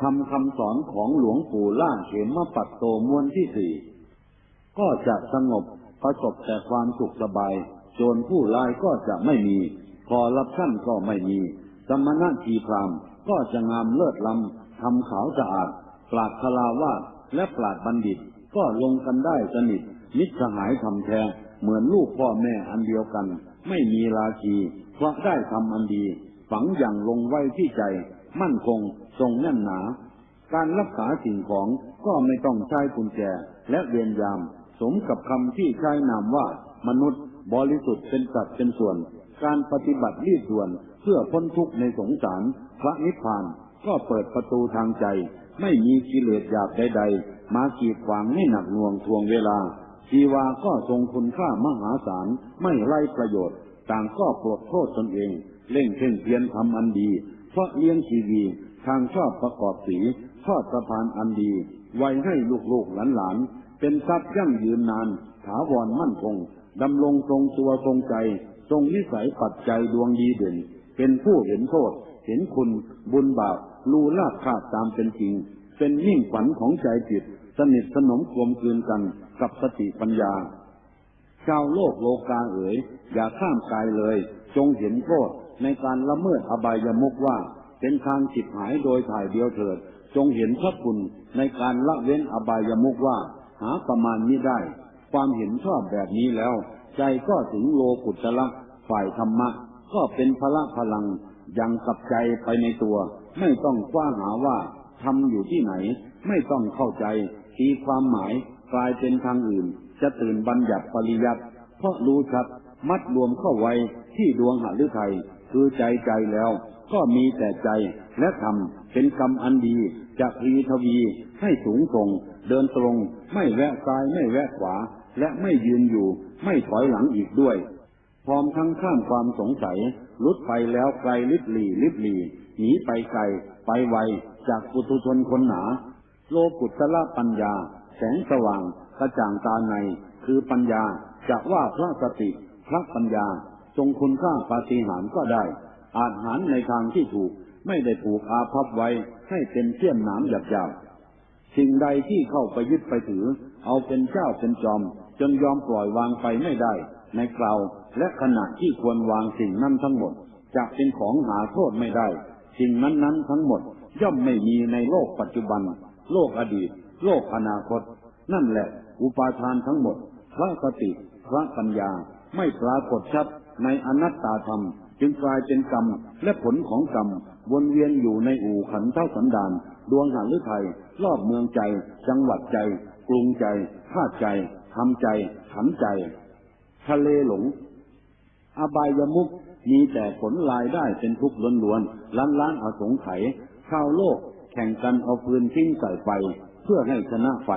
ทำคำสอนของหลวงปู่ล่าเขมปัตโตมวนที่สี่ก็จะสงบประสบแต่ความสุขสบาย โจรผู้ร้ายก็จะไม่มีคอรับชั่นก็ไม่มี สมณะทีพรามก็จะงามเลิศล้ำทำขาวสะอาด ปราดคลาวาและปราดบัณฑิต ก็ลงกันได้สนิท มิตรสหายทำแท้เหมือนลูกพ่อแม่อันเดียวกัน ไม่มีราชีเพราะได้ทำอันดี ฝังอย่างลงไว้ที่ใจ มั่นคง ทรงแน่นหนา การรักษาสิ่งของก็ไม่ต้องใช้กุญแจและเวียนยาม สมกับคำที่ใช้นามว่ามนุษย์ บริสุทธิ์เป็นสัตว์เป็นส่วน การปฏิบัติรีบด่วนเพื่อพ้นทุกข์ในสงสาร พระนิพพานก็เปิดประตูทางใจ ไม่มีกิเลสหยาบใดๆ มากีดขวางให้หนักหน่วงทวงเวลาชีวาก็ทรงคุณค่ามหาศาลไม่ไร้ประโยชน์ ต่างก็ปลดโทษตนเอง เล่งเพ่งเพียรทำอันดี เพราะเลี้ยงชีวีทางชอบประกอบสีทอดสะพานอันดี ไว้ให้ลูกๆหลานๆ เป็นทรัพย์ยั่งยืนนาน ถาวรมั่นคงดำรงทรงตัวทรงใจ ทรงนิสัยปัจจัยดวงดีเด่น เป็นผู้เห็นโทษ เห็นคุณบุญบาปรู้ลาภคาดตามเป็นจริง เป็นมิ่งฝันของใจจิต สนิทสนมกลมกลืนกันกับสติปัญญา ชาวโลกโลกาเอ๋ยอย่าข้ามกายเลย จงเห็นโทษ ในการละเมิดอบายมุกว่า เป็นทางจิตหายโดยถ่ายเดียวเถิด จงเห็นพระคุณในการละเว้นอบายมุกว่า หาประมาณนี้ได้ ความเห็นชอบแบบนี้แล้ว ใจก็ถึงโลกุตละฝ่ายธรรมะ ก็เป็นพละพลังยังกับใจไปในตัว ไม่ต้องคว้าหาว่าทำอยู่ที่ไหน ไม่ต้องเข้าใจตีความหมายกลายเป็นทางอื่น จะตื่นบัญญัติปริยัติเพราะรู้ชัดมัดรวมเข้าไว้ที่ดวงหฤทัย คือใจใจแล้ว ก็มีแต่ใจและทำเป็นกรรมอันดีจะพลีทวีให้สูงส่ง เดินตรง ไม่แวะซ้ายไม่แวะขวา และไม่ยืนอยู่ ไม่ถอยหลังอีกด้วย พร้อมทั้งข้ามความสงสัยลุดไปแล้วไกลลิบหลีลิบหลีหนีไปไกล ไปไวจากปุถุชนคนหนา โลกุตละปัญญา แสงสว่างกระจ่างตาใน คือปัญญาจะว่าพระสติ พระปัญญา ทรงคุณค่าปาฏิหาริย์ก็ได้ อาจหารในทางที่ถูกไม่ได้ผูกอาภัพไว้ให้เป็นเสี้ยนหนามหยาบๆสิ่งใดที่เข้าไปยึดไปถือ เอาเป็นเจ้าเป็นจอม จนยอมปล่อยวางไปไม่ได้ ในคราวและขณะที่ควรวางสิ่งนั้นทั้งหมดจะเป็นของหาโทษไม่ได้ สิ่งนั้นนั้นทั้งหมดย่อมไม่มีในโลกปัจจุบัน โลกอดีต โลกอนาคต นั่นแหละ อุปาทานทั้งหมด พระสติ พระปัญญา ไม่ปรากฏชัด ในอนัตตาธรรม จึงกลายเป็นกรรมและผลของกรรม วนเวียนอยู่ในอู่ขันเท่าสันดาน ดวงหฤทัยรอบเมืองใจ จังหวัดใจ กรุงใจธาตุใจทำใจ ขันใจ ทะเลหลง อบายมุกมีแต่ผลรายได้เป็นทุกข์ล้วนๆล้านล้านอสงไขยชาวโลกแข่งกันเอาปืนทิ้งใส่ไฟ เพื่อให้ชนะไฟ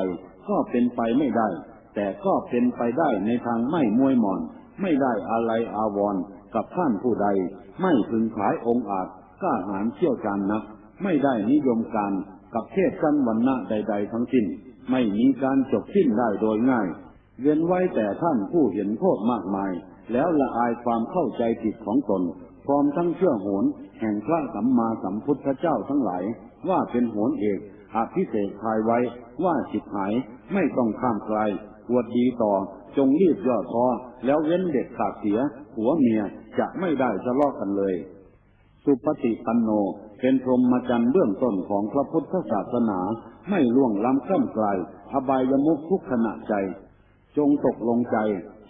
ก็เป็นไปไม่ได้ แต่ก็เป็นไปได้ในทางไม่มวยหมอน ไม่ได้อะไรอาวร์กับท่านผู้ใด ไม่พึงขายองค์อาจกล้าหาญเชี่ยวชาญนัก ไม่ได้นิยมการกับเทศกันวันณะใด ๆ ทั้งสิ้น ไม่มีการจบสิ้นได้โดยง่าย เว้นไว้แต่ท่านผู้เห็นโทษมากมาย แล้วละอายความเข้าใจผิดของตน พร้อมทั้งเชื่อโหนแห่งพระสัมมาสัมพุทธเจ้าทั้งหลาย ว่าเป็นโหนเอกอภิเศษทายไว้ว่าจิตหายไม่ต้องข้ามไกลวดดีต่อจงรีบย่อท้อ แล้วเว้นเด็ดขาดเสียหัวเมียจะไม่ได้ทะเลาะกันเลย สุปฏิปันโนเป็นพรหมจรรย์เบื้องต้นของพระพุทธศาสนา ไม่ล่วงล้ำข้ามไกลอบายมุขทุกขณะใจ จงตกลงใจ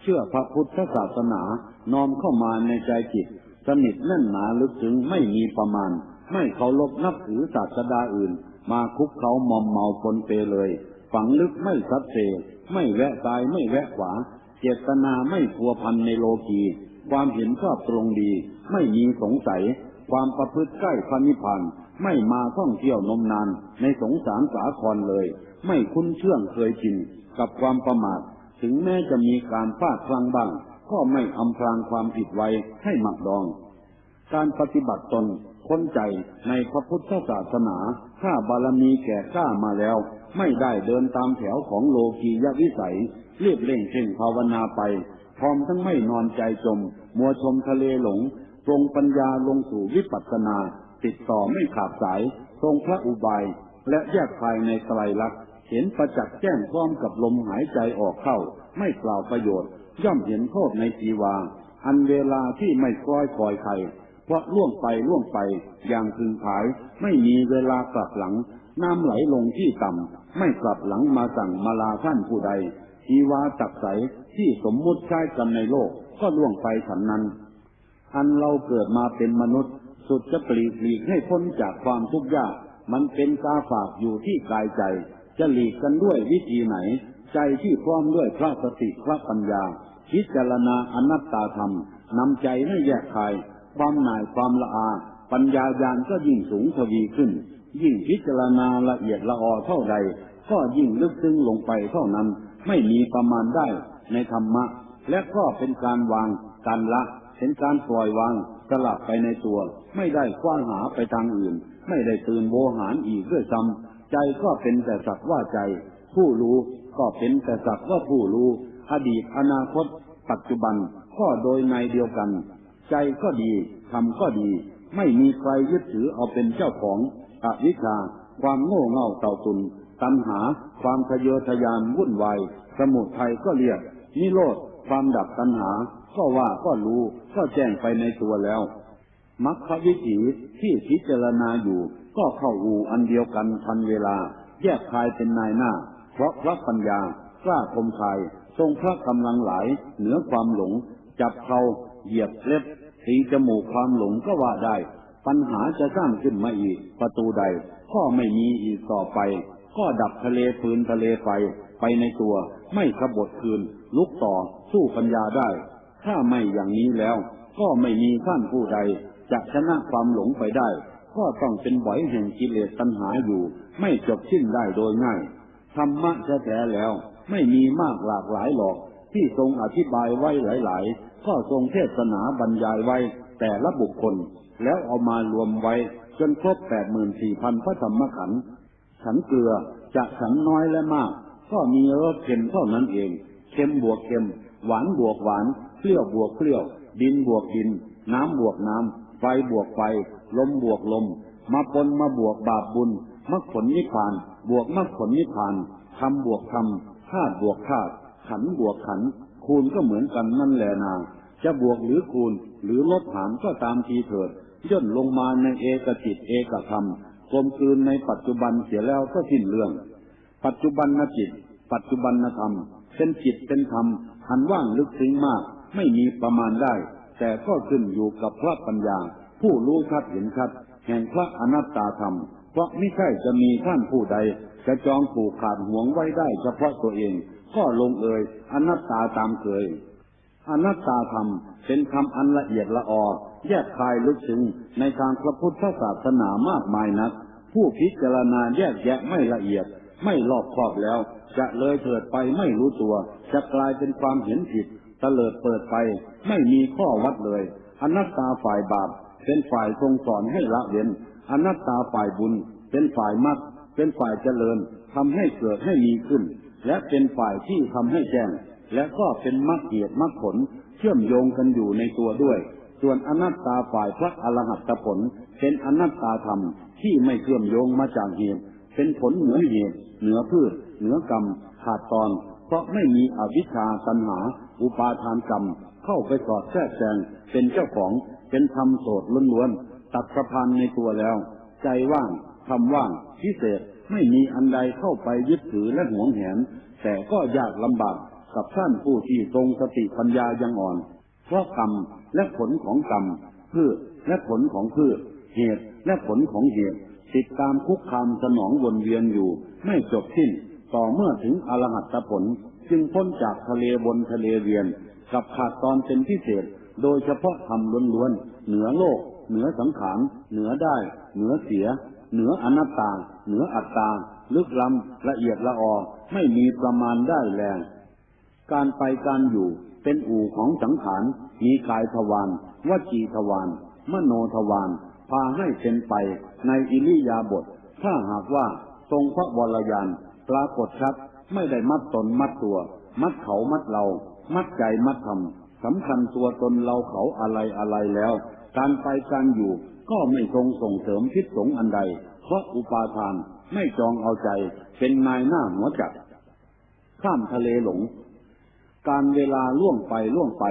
เชื่อพระพุทธศาสนา น้อมเข้ามาในใจจิต สนิทแน่นหนาลึกถึงไม่มีประมาณ ไม่เคารพนับถือศาสดาอื่น มาคุกเขามอมเมาปนเปเลย ฝังลึกไม่ซัดเซไม่แวะซ้ายไม่แวะขวา เจตนาไม่พัวพันในโลกีความเห็นชอบตรงดี ไม่มีสงสัย ความประพฤติใกล้พระนิพพานไม่มาท่องเที่ยวนมนาน ในสงสารสาครเลย ไม่คุ้นเชื่องเคยชินกับความประมาท ถึงแม้จะมีการพลาดพลังบ้าง ก็ไม่อำพรางความผิดไว้ให้หมักดอง การปฏิบัติตนค้นใจในพระพุทธศาสนา ถ้าบารมีแก่กล้ามาแล้ว ไม่ได้เดินตามแถวของโลกียวิสัย รียบเร่งเพ่งภาวนาไป พร้อมทั้งไม่นอนใจจม มัวชมทะเลหลง ตรงปัญญาลงสู่วิปัสสนา ติดต่อไม่ขาดสาย ทรงพระอุบาย และแยกภายในไตรลักษณ์เห็นประจักษ์แจ้งพร้อมกับลมหายใจออกเข้า ไม่เปล่าวประโยชน์ ย่อมเห็นโทษในจีวา อันเวลาที่ไม่คล้อยคอยใครเพราะล่วงไปล่วงไป อย่างพึงผาย ไม่มีเวลากลับหลัง น้ำไหลลงที่ต่ำ ไม่กลับหลังมาสั่งมาลาท่านผู้ใด จีวาตักใสที่สมมุติใช้กันในโลกก็ล่วงไปฉันนั้น อันเราเกิดมาเป็นมนุษย์ สุดจะปลีกหลีกให้พ้นจากความทุกข์ยาก มันเป็นกาฝากอยู่ที่กายใจ จะหลีกกันด้วยวิธีไหน ใจที่พร้อมด้วยพระสติพระปัญญาพิจารณาอนัตตาธรรมนำใจให้แยกคาย ความหน่ายความละอา ปัญญาญาณก็ยิ่งสูงทวีขึ้น ยิ่งพิจารณาละเอียดละออเท่าใด ก็ยิ่งลึกซึ้งลงไปเท่านั้น ไม่มีประมาณได้ในธรรมะ และก็เป็นการวาง การละ เป็นการปล่อยวางสลับไปในตัว ไม่ได้คว้าหาไปทางอื่น ไม่ได้ตื่นโวหารอีกด้วยซ้ำใจก็เป็นแต่สักว่าใจ ผู้รู้ก็เป็นแต่สักว่าผู้รู้ อดีตอนาคต ปัจจุบันก็โดยในเดียวกัน ใจก็ดีทำก็ดี ไม่มีใครยึดถือเอาเป็นเจ้าของอวิชชาความโง่เง่าเต่าตุน ตัณหา ความทะเยอทะยานวุ่นวาย สมุทัยก็เรียก นิโรธ ความดับตัณหา ก็ว่าก็รู้ก็แจ้งไปในตัวแล้ว มรรควิถีที่พิจารณาอยู่ ก็เข้าอูอันเดียวกันทันเวลา แยกคายเป็นนายหน้า เพราะพระปัญญากล้าคมคาย ทรงพระกำลังหลาย เหนือความหลง จับเขาเหยียบเล็บตีจมูกความหลงก็ว่าได้ ปัญหาจะสร้างขึ้นมาอีก ประตูใด ก็ไม่มีอีกต่อไป ก็ดับทะเลฟืนทะเลไฟไปในตัว ไม่ขบฏคืน ลุกต่อสู้ปัญญาได้ ถ้าไม่อย่างนี้แล้ว ก็ไม่มีท่านผู้ใดจะชนะความหลงไปได้ ก็ต้องเป็นบ่อยแห่งกิเลสตัณหาอยู่ ไม่จบสิ้นได้โดยง่าย ธรรมะแท้แล้ว ไม่มีมากหลากหลายหรอก ที่ทรงอธิบายไว้หลาย ๆ ก็ทรงเทศนาบรรยายไว้แต่ละบุคคล แล้วเอามารวมไว้จนครบแปดหมื่นสี่พันพระธรรมขันธ์ ฉันเกลือจะฉันน้อยและมาก ก็มีรสเค็มเท่านั้นเอง เค็มบวกเค็ม หวานบวกหวาน เปรี้ยวบวกเปรี้ยว ดินบวกดิน น้ำบวกน้ำ ไฟบวกไฟ ลมบวกลม มาปนมาบวกบาปบุญมรรคผลนิพพาน บวกมรรคผลนิพพานทำบวกทำธาตุบวกธาตุขันบวกขัน คูณก็เหมือนกันนั่นแหละนา จะบวกหรือคูณ หรือลดหารก็ตามทีเถิดย่นลงมาในเอกจิตเอกธรรม กลมกลืนในปัจจุบันเสียแล้วก็สิ้นเรื่อง ปัจจุบันนจิต ปัจจุบันนธรรม เป็นจิตเป็นธรรมอันว่างลึกซึ้งมาก ไม่มีประมาณได้ แต่ก็ขึ้นอยู่กับพระปัญญา ผู้รู้ชัดเห็นชัด แห่งพระอนัตตาธรรม เพราะไม่ใช่จะมีท่านผู้ใด จะจองผูกขาดห่วงไว้ได้เฉพาะตัวเอง ก็ลงเอยอนัตตาตามเคย อนัตตาธรรมเป็นคำอันละเอียดละออแยกคายลึกซึ้งในทางพระพุทธศาสนามากมายนัก ผู้พิจารณาแยกแยะไม่ละเอียด ไม่รอบคอบแล้ว จะเลยเถิดไปไม่รู้ตัว จะกลายเป็นความเห็นผิดเตลิดเปิดไป ไม่มีข้อวัดเลย อนัตตาฝ่ายบาปเป็นฝ่ายทรงสอนให้ละเว้นอนัตตาฝ่ายบุญ เป็นฝ่ายมัดเป็นฝ่ายเจริญทำให้เกิดให้มีขึ้น และเป็นฝ่ายที่ทำให้แจ้ง และก็เป็นมรรคเหตุมรรคผลเชื่อมโยงกันอยู่ในตัวด้วย ส่วนอนัตตาฝ่ายพระอรหัตผล เป็นอนัตตาธรรมที่ไม่เชื่อมโยงมาจากเหตุ เป็นผลเหนือเหตุ เหนือพืช เหนือกรรม ขาดตอน เพราะไม่มีอวิชชาตัณหา อุปาทานกรรม เข้าไปสอดแทรกแซงเป็นเจ้าของ เป็นธรรมโสดล้วนๆ ตัดสะพานในตัวแล้ว ใจว่างทำว่างพิเศษไม่มีอันใดเข้าไปยึดถือและหวงแหน แต่ก็ยากลำบาก กับท่านผู้ที่ทรงสติปัญญายังอ่อน เพราะกรรมและผลของกรรมพืชและผลของพืช เหตุและผลของเหตุ ติดตามคุกคามสนองวนเวียนอยู่ ไม่จบสิ้น ต่อเมื่อถึงอรหัตผล จึงพ้นจากทะเลบนทะเลเวียน กับขาดตอนเป็นพิเศษ โดยเฉพาะธรรมล้วนๆ เหนือโลก เหนือสังขาร เหนือได้ เหนือเสีย เหนืออนัตตา เหนืออัตตา ลึกล้ำละเอียดละออ ไม่มีประมาณได้แรง การไปการอยู่เป็นอู่ของสังขาร มีกายทวารวจีทวารมโนทวารพาให้เป็นไปในอิริยาบถถ้าหากว่าทรงพระวรยานปรากฏชัดไม่ได้มัดตนมัดตัว มัดเขามัดเรา มัดใจมัดธรรมสำคัญตัวตนเราเขาอะไรอะไรแล้ว การไปการอยู่ก็ไม่ทรงส่งเสริมพิษสงอันใด เพราะอุปาทานไม่จองเอาใจเป็นนายหน้าหัวจักข้ามทะเลหลง การเวลาล่วงไปล่วงไป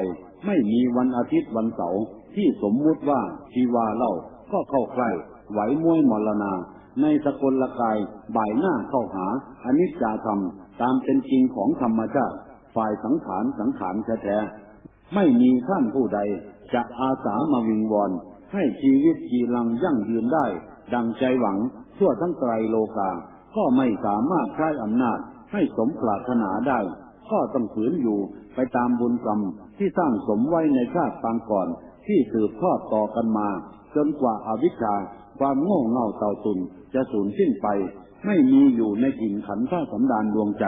ไม่มีวันอาทิตย์วันเสาร์ที่สมมุติว่าชีวาเล่าก็เข้าใกล้ไหวมวยมรณา ในสกลละกายบ่ายหน้าเข้าหาอนิจจาธรรม ตามเป็นจริงของธรรมชาติ ฝ่ายสังขารสังขารแท้ๆไม่มีท่านผู้ใด จะอาสามาวิงวอนให้ชีวิตจีรังยั่งยืนได้ ดังใจหวังทั่วทั้งไตรโลกา ก็ไม่สามารถใช้อำนาจให้สมปรารถนาได้ ก็ต้องฝืนอยู่ไปตามบุญกรรมที่สร้างสมไว้ในชาติปางก่อน ที่สืบทอดต่อกันมา จนกว่าอาวิชชาความโง่เง่าเต่าตุนจะสูญสิ้นไป ไม่มีอยู่ในกิ่งขันธ์พระสันดานดวงใจ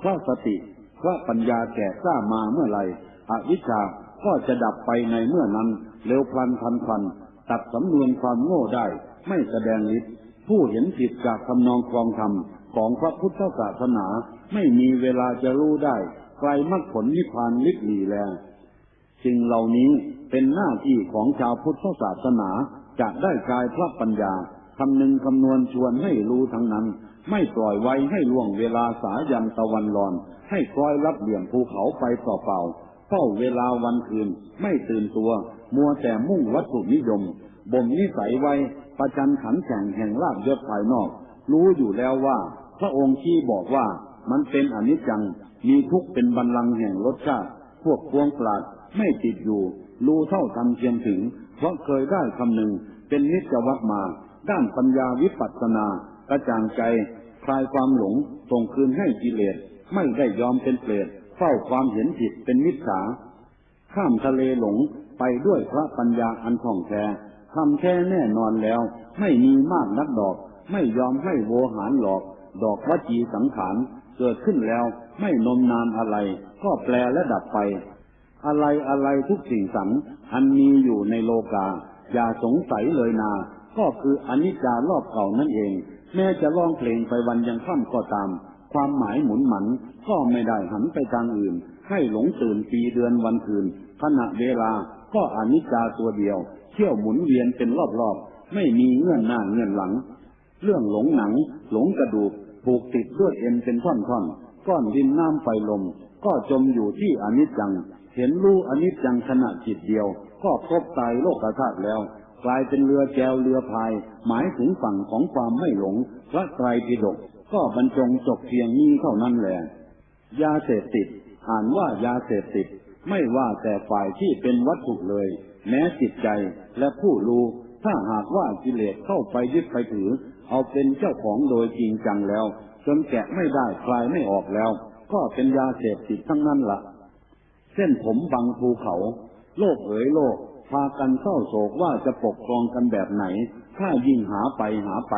พราะสติพราะปัญญาแก่กล้ามาเมื่อไหรอวิชชาก็จะดับไปในเมื่อนั้นเร็วพลันพันพันตัดสำนวนความโง่ได้ไม่แสดงฤทธิ์ผู้เห็นผิดจากคำนองครองธรรม ของพระพุทธศาสนาไม่มีเวลาจะรู้ได้ไกลมรรคผลนิพพานลิบหลีแลสิ่งเหล่านี้เป็นหน้าที่ของชาวพุทธศาสนาจะได้กายพระปัญญาคำนึงคำนวณชวนให้รู้ทั้งนั้น ไม่ปล่อยไว้ให้ล่วงเวลาสายันตะวันรอน ให้คล้อยรับเหลี่ยมภูเขาไปเปล่าๆเฝ้าเวลาวันคืน ไม่ตื่นตัว มัวแต่มุ่งวัตถุนิยมบ่มนิสัยไว้ประจันขันแข่งแห่งลาบยศภายนอก รู้อยู่แล้วว่า พระองค์ที่บอกว่ามันเป็นอนิจจัง มีทุกเป็นบัลลังก์แห่งรสชาติ พวกพวงปราดไม่ติดอยู่ รู้เท่าทันเทียมถึง เพราะเคยได้คำหนึ่ง เป็นนิจวัตมา ด้านปัญญาวิปัสสนากระจ่างใจ คลายความหลงส่งคืนให้กิเลส ไม่ได้ยอมเป็นเปรตเฝ้าความเห็นผิดเป็นมิจฉา ข้ามทะเลหลงไปด้วยพระปัญญาอันท่องแท้ทำแค่แน่นอนแล้ว ไม่มีมากนักดอก ไม่ยอมให้โวหารหลอก ดอกวจีสังขารเกิดขึ้นแล้วไม่นมนานอะไร ก็แปลและดับไป อะไรอะไรทุกสิ่งสังอันมีอยู่ในโลกา อย่าสงสัยเลยนา ก็คืออนิจจารอบเก่านั่นเอง แม้จะร้องเพลงไปวันยังค่ำก็ตาม ความหมายหมุนหมันก็ไม่ได้หันไปทางอื่น ให้หลงตื่นปีเดือนวันคืนขณะเวลาก็อนิจจาตัวเดียว เที่ยวหมุนเวียนเป็นรอบๆ ไม่มีเงื่อนหน้าเงื่อนหลัง เรื่องหลงหนัง หลงกระดูกผูกติดด้วยเอ็นเป็นท่อนๆก้อนดินน้ำไฟลม ก็จมอยู่ที่อนิจจัง เห็นรู้อนิจจังขณะจิตเดียว ก็ครบตายโลกธาตุแล้ว กลายเป็นเรือแจวเรือพาย หมายถึงฝั่งของความไม่หลงพระไตรปิฎกก็บรรจงจบเพียงนี้เท่านั้นแหละยาเสพติดอ่านว่ายาเสพติด ไม่ว่าแต่ฝ่ายที่เป็นวัตถุเลย แม้จิตใจและผู้รู้ถ้าหากว่ากิเลสเข้าไปยึดไปถือ เอาเป็นเจ้าของโดยจริงจังแล้ว จนแกะไม่ได้คลายไม่ออกแล้ว ก็เป็นยาเสพติดทั้งนั้นละ่ะ เส้นผมบังภูเขา โลกเอ๋ยโลก พากันเศร้าโศกว่าจะปกครองกันแบบไหน ถ้ายิ่งหาไปหาไป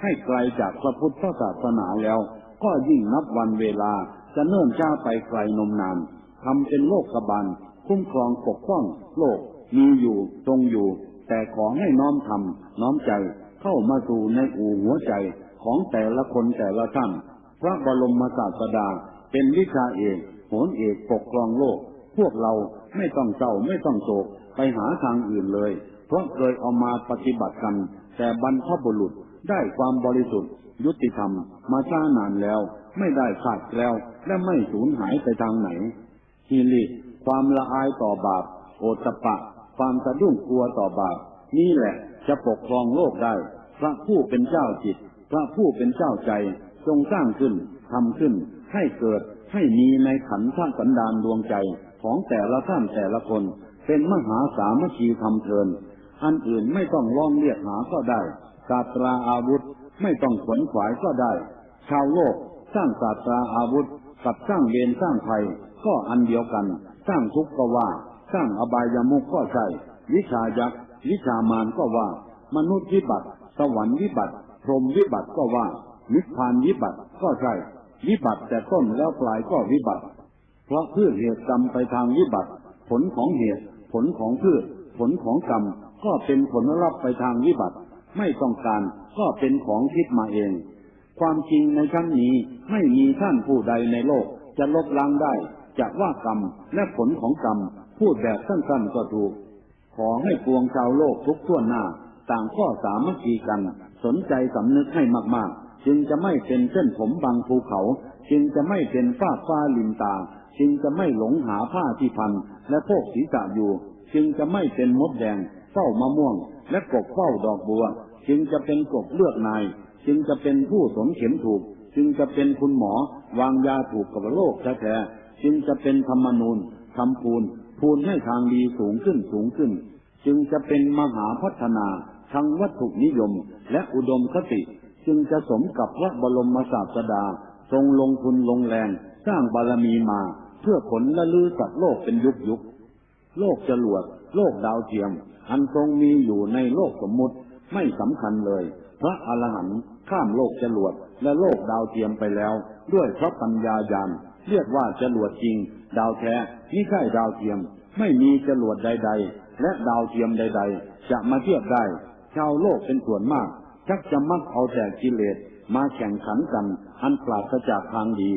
ให้ไกลจากพระพุทธศาสนาแล้ว ก็ยิ่งนับวันเวลาจะเนิ่นช้าไปไกลนมนานทำเป็นโลกกบาลคุ้มครองปกป้อง โลกมีอยู่ตรงอยู่ แต่ขอให้น้อมทำน้อมใจ เข้ามาสู่ในอู่หัวใจของแต่ละคนแต่ละท่าน พระบรมศาสดาเป็นวิชาเอกโหนเอกปกครองโลก พวกเราไม่ต้องเศร้าไม่ต้องโศกไปหาทางอื่นเลย เพราะเคยเอามาปฏิบัติกัน แต่บรรพบุรุษได้ความบริสุทธิ์ ยุติธรรม มาช้านานแล้ว ไม่ได้ขาดแล้ว และไม่สูญหายไปทางไหนฮิริความละอายต่อบาป โอตปะ ความสะดุ้งกลัวต่อบาป นี่แหละจะปกครองโลกได้ พระผู้เป็นเจ้าจิต พระผู้เป็นเจ้าใจ ทรงสร้างขึ้นทำขึ้น ให้เกิดให้มีในขันธ์ท่าสันดานดวงใจของแต่ละท่านแต่ละคน เป็นมหาสามัคคีทำเทิน อันอื่นไม่ต้องร้องเรียกหาก็ได้ศาสตราอาวุธไม่ต้องขวนขวายก็ได้ ชาวโลกสร้างศาสตราอาวุธ กับสร้างเวรสร้างภัยก็อันเดียวกัน สร้างทุกข์ก็ว่า สร้างอบายามุขก็ใช่ วิชายักษ์วิชามารก็ว่า มนุษย์วิบัติ สวรรค์วิบัติ พรหมวิบัติก็ว่า นิพพานวิบัติก็ใช่ วิบัติแต่ต้นแล้วปลายก็วิบัติ เพราะพืชเหตุกรรมไปทางวิบัติ ผลของเหตุ ผลของพืช ผลของกรรม ก็เป็นผลลัพธ์ไปทางวิบัติ ไม่ต้องการก็เป็นของคิดมาเอง ความจริงในชั้นนี้ไม่มีท่านผู้ใดในโลก จะลบล้างได้จะว่ากรรมและผลของกรรม พูดแบบสั้นๆก็ถูก ขอให้ปวงชาวโลกทุกทั่วหน้า ต่างก็สามัคคีกัน สนใจสำนึกให้มาก ๆ จึงจะไม่เป็นเส้นผมบางภูเขา จึงจะไม่เป็นฟ้าฟ้าลินตา จึงจะไม่หลงหาผ้าที่พัน และโพกศีรษะอยู่ จึงจะไม่เป็นมดแดงเฝ้ามะม่วง และกบเฝ้าดอกบัว จึงจะเป็นกบเลือกนาย จึงจะเป็นผู้สมเข็มถูก จึงจะเป็นคุณหมอ วางยาถูกกับโรคแท้ๆจึงจะเป็นธรรมนูญทำพูนพูนให้ทางดีสูงขึ้นสูงขึ้น จึงจะเป็นมหาพัฒนา ทางวัตถุนิยมและอุดมคติ จึงจะสมกับพระบรมศาสดา ทรงลงทุนลงแรง สร้างบารมีมา เพื่อผลละลือสัตว์โลกเป็นยุคยุคโลกจรวด โลกดาวเทียม อันทรงมีอยู่ในโลกสมมุติไม่สำคัญเลย พระอรหันต์ข้ามโลกจรวดและโลกดาวเทียมไปแล้ว ด้วยพระปัญญาญาณเรียกว่าจรวดจริง ดาวแท้นี่ใช่ดาวเทียม ไม่มีจรวดใด ๆ และดาวเทียมใด ๆ จะมาเทียบได้ ชาวโลกเป็นส่วนมาก ชักจะมักเอาแต่กิเลสมาแข่งขันกัน อันปราศจากทางดี